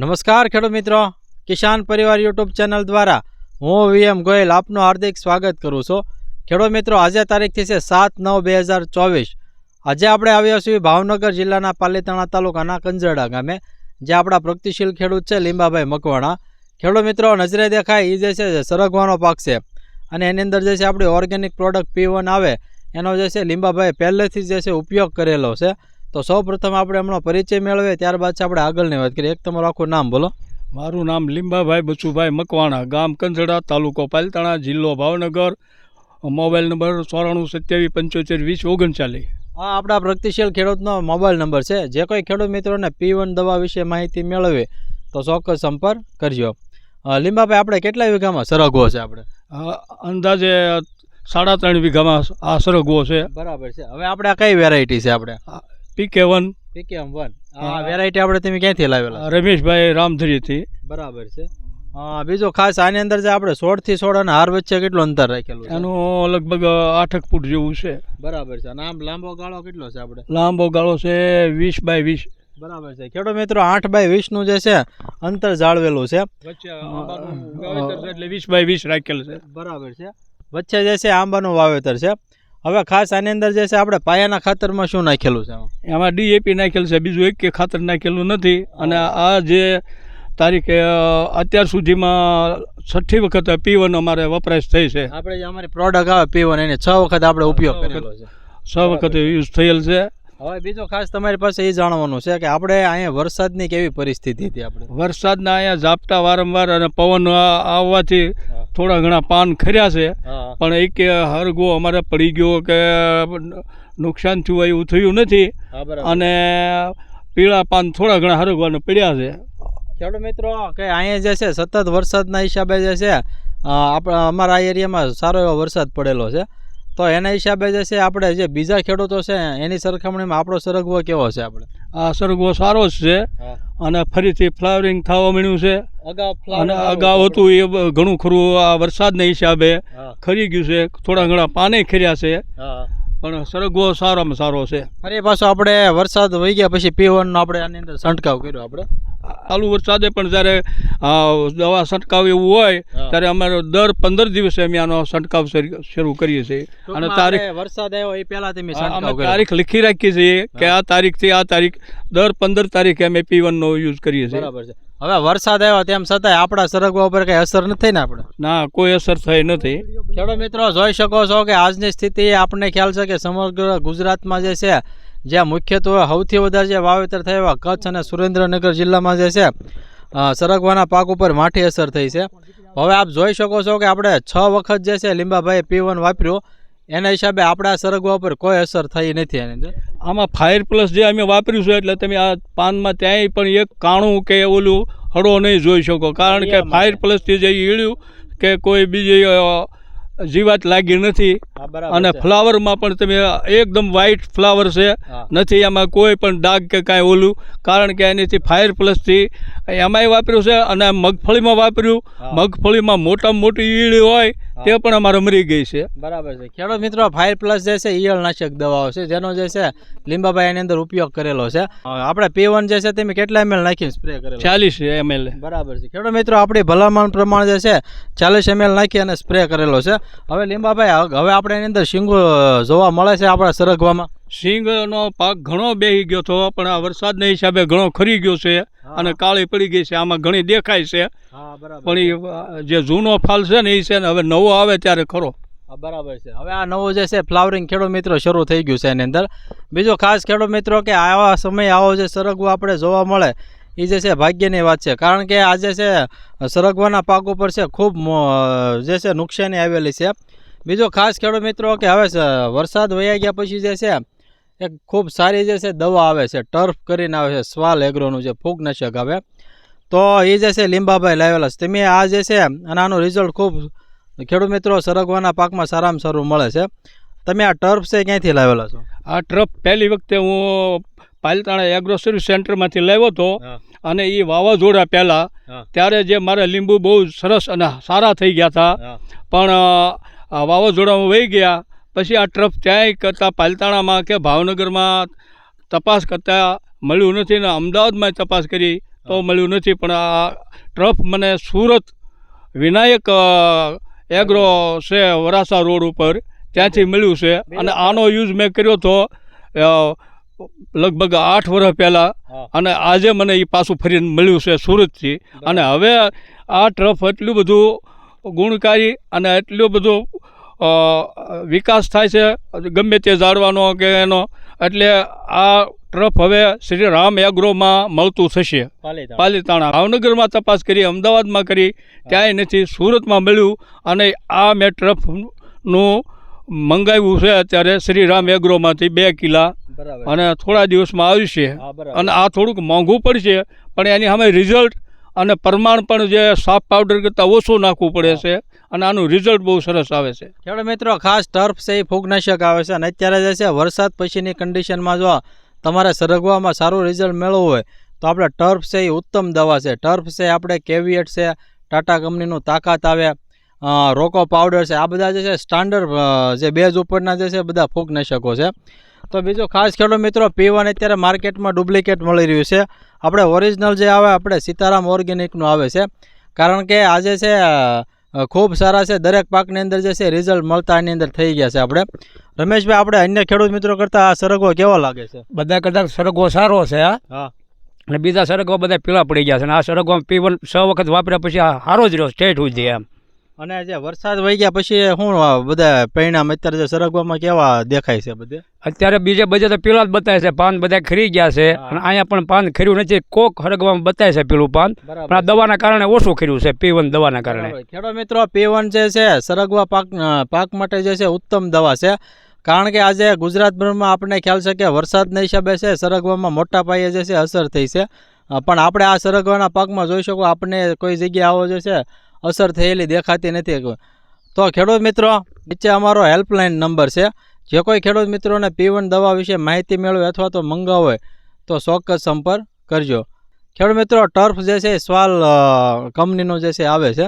નમસ્કાર ખેડૂત મિત્રો. કિસાન પરિવાર યુટ્યુબ ચેનલ દ્વારા હું વીએમ ગોયલ આપનું હાર્દિક સ્વાગત કરું છું. ખેડૂત મિત્રો, આજે તારીખથી છે સાત નવ બે હજાર ચોવીસ. આજે આપણે આવ્યા છીએ ભાવનગર જિલ્લાના પાલીતાણા તાલુકાના કંજરડા ગામે, જે આપણા પ્રગતિશીલ ખેડૂત છે લીંબાભાઈ મકવાણા. ખેડૂત મિત્રો, નજરે દેખાય એ જે છે સરગવાનો પાક છે. અને એની અંદર જે છે, આપણી ઓર્ગેનિક પ્રોડક્ટ પી આવે, એનો જે છે, લીંબાભાઈ પહેલેથી જે છે, ઉપયોગ કરેલો છે. તો સૌ પ્રથમ આપણે હમણાં પરિચય મેળવીએ ત્યારબાદ છે આપણે આગળની વાત કરીએ. એક તમારું આખું નામ બોલો. મારું નામ લીંબાભાઈ બચુભાઈ મકવાણા ગામ કંજડા તાલુકો પાલતાણા જિલ્લો ભાવનગર. મોબાઈલ નંબર ચોરાણું સત્યાવીસ પંચોતેર વીસ ઓગણચાલીસ. આ આપણા પ્રગતિશીલ ખેડૂતનો મોબાઈલ નંબર છે. જે કોઈ ખેડૂત મિત્રોને પી વન દવા વિશે માહિતી મેળવે તો ચોક્કસ સંપર્ક કરજો. લીંબાભાઈ આપણે કેટલા વીઘામાં સરગવો છે આપણે? અંદાજે સાડા ત્રણ વીઘામાં આ સરગવો છે. બરાબર છે. હવે આપણે આ કઈ વેરાયટી છે આપણે? પીકે વન પીકે વન હા. વેરાયટી આપણે તમે ક્યાંથી લાવેલા? રમેશભાઈ રામધરીથી બરાબર છે. હા બીજો ખાસ આની અંદર જે આપણે સોળથી સોળ અને હાર વચ્ચે કેટલું અંતર રાખેલું એનું લગભગ આઠક ફૂટ જેવું છે. બરાબર છે. અને આમ લાંબો ગાળો કેટલો છે આપણે? લાંબો ગાળો છે વીસ બાય વીસ. બરાબર છે. ખેડૂત મિત્રો આઠ બાય વીસનું જે છે અંતર જાળવેલું છે એટલે વીસ બાય વીસ રાખેલું છે. બરાબર છે. વચ્ચે જે છે આંબાનું વાવેતર છે. હવે ખાસ આની અંદર જે છે આપણે પાયાના ખાતરમાં શું નાખેલું છે? એમાં ડીએપી નાખેલું છે બીજું એક કે ખાતર નાખેલું નથી. અને આ જે તારીખે અત્યાર સુધીમાં છઠ્ઠી વખત પીવન અમારે વપરાશ થઈ છે. આપણે જે અમારી પ્રોડક્ટ આવે પીવન એને છ વખત આપણે ઉપયોગ કરેલો છે. છ વખત યુઝ થયેલ છે. હવે બીજો ખાસ તમારી પાસે એ જાણવાનું છે કે આપણે અહીંયા વરસાદની કેવી પરિસ્થિતિ હતી આપણે? વરસાદના અહીંયા ઝાપટા વારંવાર અને પવન આવવાથી થોડા ઘણા પાન ખર્યા છે. પણ એક હરગો અમારે પડી ગયો કે નુકસાન થયું એવું થયું નથી. અને પીળા પાન થોડા ઘણા હરગવાને પડ્યા છે. ખેડૂત મિત્રો કે અહીંયા જે છે સતત વરસાદના હિસાબે જે છે આપણા અમારા એરિયામાં સારો એવો વરસાદ પડેલો છે. તો એના હિસાબે જે છે આપણે જે બીજા ખેડૂતો છે એની સરખામણીમાં આપણો સરગવો કેવો છે આપણે? આ સરગવો સારો જ છે અને ફરીથી ફ્લાવરિંગ થવા મળ્યું છે. અગાઉ અને અગાઉ હતું એ ઘણું ખરું આ વરસાદના હિસાબે ખરી ગયું છે. થોડા ઘણા પાને ખર્યા છે. પણ સરગવો સારામાં સારો છે. ફરી પાછો આપણે વરસાદ વહી ગયા પછી પીવાનું આપણે આની અંદર છંટકાવ કર્યો આપણે. ચાલુ વરસાદે પણ જ્યારે દવા છંટકાવ એવું હોય ત્યારે અમારે દર પંદર દિવસે અમે આનો છંટકાવ શરૂ કરીએ છીએ. અને તારીખ વરસાદ આવ્યો એ પહેલા તમે અમે તારીખ લખી રાખીએ છીએ કે આ તારીખથી આ તારીખ દર પંદર તારીખે અમે પી વનનો યુઝ કરીએ છીએ. બરાબર છે. હવે વરસાદ આવ્યો તેમ છતાંય આપણા સરગવા ઉપર કઈ અસર નથી ને આપણે? ના કોઈ અસર થઈ નથી. ખેડૂત મિત્રો જોઈ શકો છો કે આજની સ્થિતિ આપણને ખ્યાલ છે કે સમગ્ર ગુજરાતમાં જે છે જ્યાં મુખ્યત્વે સૌથી વધારે જે વાવેતર થયા એવા કચ્છ અને સુરેન્દ્રનગર જિલ્લામાં જે છે સરગવાના પાક ઉપર માઠી અસર થઈ છે. હવે આપ જોઈ શકો છો કે આપણે છ વખત જે છે લીંબાભાઈ પી વન વાપર્યું. એના હિસાબે આપણા સરગવા ઉપર કોઈ અસર થઈ નથી એની અંદર. આમાં ફાયર પ્લસ જે અમે વાપર્યું છે એટલે તમે આ પાનમાં ત્યાંય પણ એક કાણું કે ઓલું હળો નહીં જોઈ શકો. કારણ કે ફાયર પ્લસથી જે ઈળ્યું કે કોઈ બીજી જીવાત લાગી નથી. અને ફ્લાવરમાં પણ તમે એકદમ વ્હાઈટ ફ્લાવર છે. નથી એમાં કોઈ પણ ડાઘ કે કાંઈ ઓલું. કારણ કે એનીથી ફાયર પ્લસથી એમાંય વાપર્યું છે અને મગફળીમાં વાપર્યું. મગફળીમાં મોટામાં મોટી ઈળી હોય તે પણ અમારે મરી ગઈ છે. બરાબર છે. ખેડૂત મિત્રો ફાયર પ્લસ જે છે ઈયળનાશક દવાઓ છે જેનો જે છે લીંબાભાઈ એની અંદર ઉપયોગ કરેલો છે. આપણે પી વન જે છે તમે કેટલા એમએલ નાખીને સ્પ્રે કરેલો ચાલીસ એમએલ બરાબર છે. ખેડૂત મિત્રો આપણી ભલામણ પ્રમાણે જે છે ચાલીસ એમએલ નાખી અને સ્પ્રે કરેલો છે. હવે લીંબાભાઈ હવે હવે આપણે એની અંદર શીંગો જોવા મળે છે આપણા સરગવામાં? સિંગનો પાક ઘણો બેહી ગયો હતો પણ આ વરસાદના હિસાબે ઘણો ખરી ગયો છે અને કાળી પડી ગઈ છે આમાં ઘણી દેખાય છે. પણ જે જૂનો ફાલ છે ને એ છે ને હવે નવો આવે ત્યારે ખરો. બરાબર છે. હવે આ નવો જે છે ફ્લાવરિંગ ખેડૂત મિત્રો શરૂ થઈ ગયું છે એની અંદર. બીજો ખાસ ખેડૂત મિત્રો કે આવા સમય આવો જે સરગવો આપણે જોવા મળે એ જે છે ભાગ્યની વાત છે. કારણ કે આજે છે સરગવાના પાક ઉપર છે ખૂબ જે છે નુકસાની આવેલી છે. બીજો ખાસ ખેડૂત મિત્રો કે હવે વરસાદ વયા ગયા પછી જે છે એક ખૂબ સારી જે છે દવા આવે છે ટર્ફ કરીને આવે છે સ્વાલ એગ્રોનું જે ફૂગનાશક આવે. તો એ જે છે લીંબાભાઈ લાવેલા છે. તમે આ જે છે અને આનું રિઝલ્ટ ખૂબ ખેડૂત મિત્રો સરગવાના પાકમાં સારામાં સારું મળે છે. તમે આ ટર્ફ છે ક્યાંથી લાવેલા છો? આ ટર્ફ પહેલી વખતે હું પાલતાણા એગ્રો સર્વિસ સેન્ટરમાંથી લાવ્યો હતો અને એ વાવાઝોડા પહેલાં ત્યારે જે મારા લીંબુ બહુ સરસ અને સારા થઈ ગયા હતા. પણ વાવાઝોડામાં વહી ગયા પછી આ ટ્રફ ક્યાંય કરતાં પાલતાણામાં કે ભાવનગરમાં તપાસ કરતાં મળ્યું નથી ને અમદાવાદમાં તપાસ કરી તો મળ્યું નથી. પણ આ ટ્રફ મને સુરત વિનાયક એગ્રો છે વરાસા રોડ ઉપર ત્યાંથી મળ્યું છે. અને આનો યુઝ મેં કર્યો હતો લગભગ આઠ વર્ષ પહેલાં અને આજે મને એ પાછું ફરીને મળ્યું છે સુરતથી. અને હવે આ ટ્રફ એટલું બધું ગુણકારી અને એટલું બધું વિકાસ થાય છે ગમે તે ઝાડવાનો કે એનો. એટલે આ ટ્રફ હવે શ્રી રામ એગ્રોમાં મળતું થશે. પાલીતાણા. ભાવનગરમાં તપાસ કરી અમદાવાદમાં કરી ત્યાંય નથી. સુરતમાં મળ્યું અને આ મેં ટ્રફનું મંગાવ્યું છે અત્યારે શ્રી રામ એગ્રોમાંથી બે કિલા. અને થોડા દિવસમાં આવશે અને આ થોડુંક મોંઘું પડશે પણ એની સામે રિઝલ્ટ અને પ્રમાણ પણ જે સાફ પાવડર કરતાં ઓછું નાખવું પડે છે અને આનું રિઝલ્ટ બહુ સરસ આવે છે. ખેડૂત મિત્રો, ખાસ ટર્ફ છે એ ફૂગનાશક આવે છે અને અત્યારે જે છે વરસાદ પછીની કન્ડિશનમાં જો તમારે સરગવામાં સારું રિઝલ્ટ મેળવવું હોય, તો આપણે ટર્ફ છે એ ઉત્તમ દવા છે. ટર્ફ છે આપણે કેવિએટ છે, ટાટા કંપનીનું તાકાત આવે રોકો પાવડર છે. આ બધા જે છે સ્ટાન્ડર્ડ જે બેઝ ઉપરના જે છે બધા ફૂગનાશકો છે. તો બીજો ખાસ ખેડૂત મિત્રો પીવાને અત્યારે માર્કેટમાં ડુપ્લિકેટ મળી રહ્યું છે. આપણે ઓરિજિનલ જે આવે આપણે સીતારામ ઓર્ગેનિકનું આવે છે. કારણ કે આજે છે ખૂબ સારા છે. દરેક પાકની અંદર જે છે રિઝલ્ટ મળતા એની અંદર થઈ ગયા છે આપણે. રમેશભાઈ આપણે અન્ય ખેડૂત મિત્રો કરતાં આ સરગવો કેવો લાગે છે? બધા કરતાં સરગવો સારો છે આ હા. અને બીજા સરગવા બધા પીળા પડી ગયા છે. અને આ સરગવા પીવન છ વખત વાપર્યા પછી આ સારો જ રહ્યો સ્ટેટ સુધી એમ. અને જે વરસાદ વહી ગયા પછી શું બધા પરિણામ અત્યારે જે સરગવામાં કેવા દેખાય છે બધે? અત્યારે બીજે બધે તો પેલા જ બતાવે છે પાન બધા ખરી ગયા છે. અને અહીંયા પણ પાન ખર્યું નથી કોક હરગવામાં બતાવે છે પેલું પાન. પણ આ દવાના કારણે ઓછું ખર્યું છે પીવન દવાના કારણે. ખેડો મિત્રો પીવન જે છે સરગવા પાક પાક માટે જે છે ઉત્તમ દવા છે. કારણ કે આજે ગુજરાતભરમાં આપણને ખ્યાલ છે કે વરસાદના હિસાબે છે સરગવામાં મોટા પાયે જે છે અસર થઈ છે. પણ આપણે આ સરગવાના પાકમાં જોઈ શકો આપણને કોઈ જગ્યાએ આવો જે છે અસર થયેલી દેખાતી નથી તો ખેડૂત મિત્રો, નીચે અમારો હેલ્પલાઇન નંબર છે. જે કોઈ ખેડૂત મિત્રોને પીવન દવા વિશે માહિતી મેળવે અથવા તો મંગાવો તો ચોક્કસ સંપર્ક કરજો. ખેડૂત મિત્રો, ટર્ફ જે છે સ્વાલ કંપનીનું જે છે આવે છે.